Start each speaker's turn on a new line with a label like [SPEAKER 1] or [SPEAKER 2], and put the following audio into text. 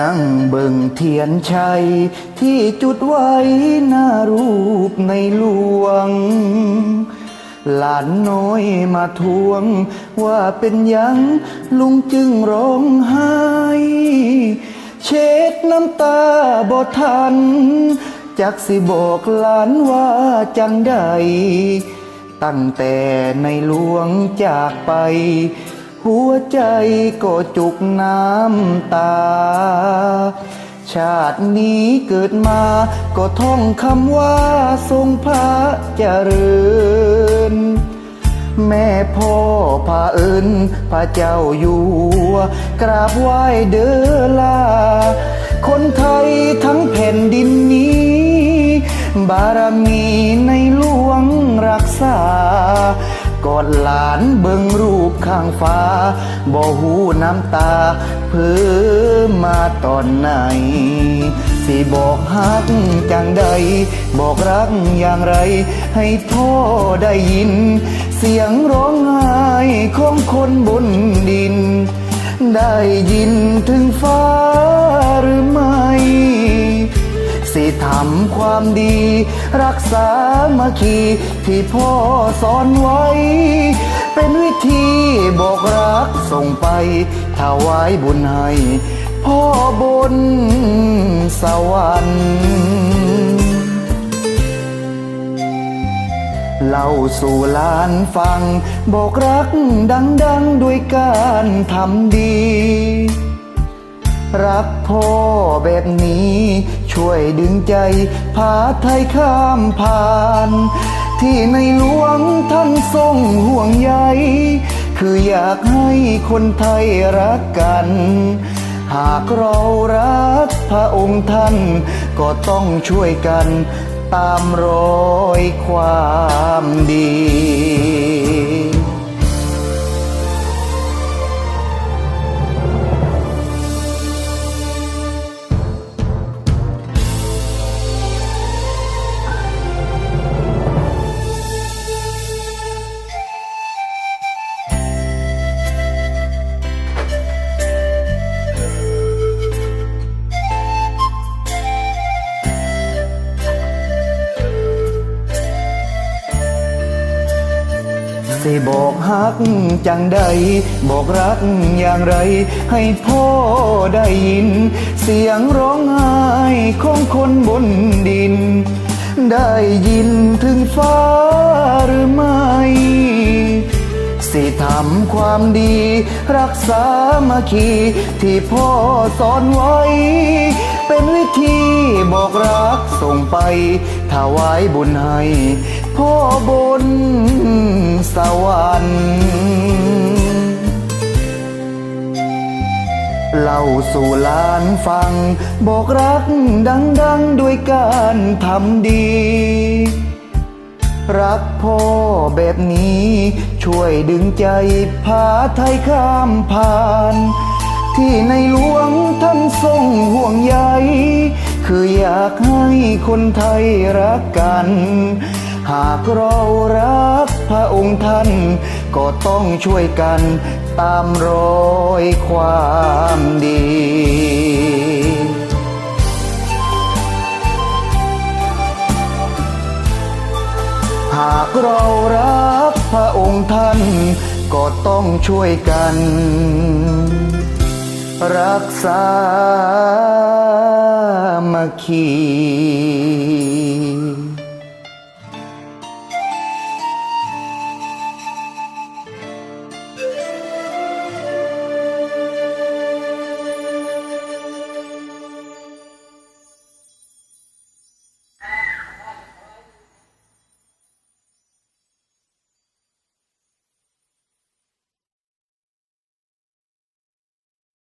[SPEAKER 1] นั่งเบิ่งเทียนชัย ที่จุดไว้หน้ารูปในหลวง หลานน้อยมาทวง ว่าเป็นยังลุงจึงร้องไห้ เช็ดน้ำตาบ่ทัน จักสิบอกหลานว่าจังใด ตั้งแต่ในหลวงจากไป หัวใจก็จุกน้ำตา ชาตินี้เกิดมาก็ท่องคำว่าทรงพระเจริญ แม่พ่อพาเอิญพระเจ้าอยู่หัวกราบไหว้เด้อลา คนไทยทั้งแผ่นดินนี้ บารมีในหลวงรักษา กอดหลานเบิ่งรูปข้างฟ้า บ่หูน้ำตา เพื่อมาตอนไหน สิบอกฮักจังใด บอกรักอย่างไร ให้พ่อได้ยิน เสียงร้องไห้ของคนบนดิน ได้ยินถึงฟ้าหรือไม่ สิทำความดี รักษามาคีที่พ่อสอนไว้ เป็นวิธีบอกรักส่งไปถวายบุญให้ พ่อบนสวรรค์เล่าสู่ลานฟัง บอกรักดังๆด้วยการทำดี รักพ่อแบบนี้ ช่วยดึงใจพาไทยข้ามผ่าน ที่ในหลวงท่านทรงห่วงใยคืออยากให้คนไทยรักกัน หากเรารักพระองค์ท่าน ก็ต้องช่วยกันตามรอยความดี สิบอกฮักจังใด บอกรักอย่างไร ให้พ่อได้ยิน เสียงร้องไห้ของคนบนดิน ได้ยินถึงฟ้าหรือไม่ สิทำความดี รักษามาคีที่พ่อสอนไว้ เป็นวิธีบอกรักส่งไปถวายบุญให้พ่อบนสวรรค์เล่าสู่หลานฟัง บอกรักดังๆด้วยการทำดี รักพ่อแบบนี้ ช่วยดึงใจพาไทยข้ามผ่าน ที่ในหลวงท่านทรงห่วงใย คืออยากให้คนไทยรักกัน หากเรารักพระองค์ท่าน ก็ต้องช่วยกันตามรอยความดีหากเรารักพระองค์ท่าน ก็ต้องช่วยกัน รักษามาคี